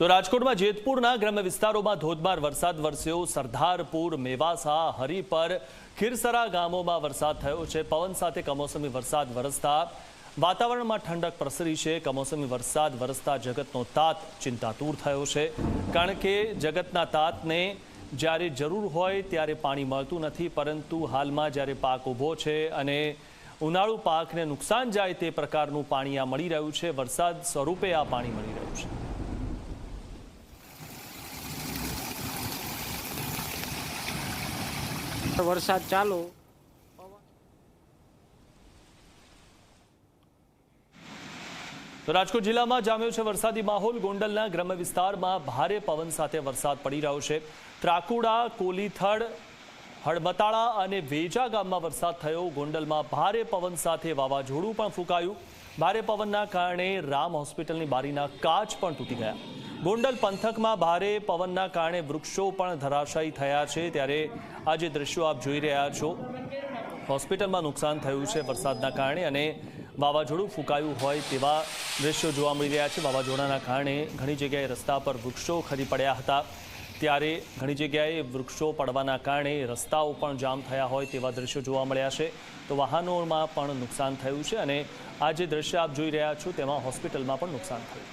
તો રાજકોટમાં જેતપુરના ગ્રામ્ય વિસ્તારોમાં ધોધમાર વરસાદ વરસ્યો. સરદારપુર, મેવાસા, હરિપર, ખીરસરા ગામોમાં વરસાદ થયો છે. પવન સાથે કમોસમી વરસાદ વરસતા. વાતાવરણમાં ઠંડક પ્રસરી છે. કમોસમી વરસાદ વરસતા જગતનો તાત ચિંતાતુર થયો છે. કારણ કે જગતના તાતને જ્યારે જરૂર હોય ત્યારે પાણી મળતું નથી. પરંતુ હાલમાં જ્યારે પાક ઊભો છે અને ઉનાળુ પાકને નુકસાન જાય તે પ્રકારનું પાણી આ મળી રહ્યું છે. વરસાદ સ્વરૂપે આ પાણી મળી રહ્યું છે. વરસાદ ચાલુ. રાજકોટ જિલ્લામાં જામ્યો છે વરસાદી માહોલ. ગોંડલના ગ્રામ્ય વિસ્તારમાં ભારે પવન સાથે વરસાદ પડી રહ્યો છે. ત્રાકુડા, કોલીથડ હળબતાળા અને વેજા ગામમાં વરસાદ થયો. ગોંડલમાં ભારે પવન સાથે વાવાઝોડું પણ ફૂંકાયું. ભારે પવનના કારણે રામ હોસ્પિટલની બારીના કાચ પણ તૂટી ગયા. ગોંડલ પંથકમાં ભારે પવનના કારણે વૃક્ષો પણ ધરાશાયી થયા છે. ત્યારે આ જે દ્રશ્યો આપ જોઈ રહ્યા છો, હોસ્પિટલમાં નુકસાન થયું છે વરસાદના કારણે અને વાવાઝોડું ફૂંકાયું હોય તેવા દ્રશ્યો જોવા મળી રહ્યા છે. વાવાઝોડાના કારણે ઘણી જગ્યાએ રસ્તા પર વૃક્ષો ખરી પડ્યા હતા. ત્યારે ઘણી જગ્યાએ વૃક્ષો પડવાના કારણે રસ્તાઓ પણ જામ થયા હોય તેવા દ્રશ્યો જોવા મળ્યા છે. તો વાહનોમાં પણ નુકસાન થયું છે અને આ જે દ્રશ્ય આપ જોઈ રહ્યા છો, તેમાં હોસ્પિટલમાં પણ નુકસાન થયું.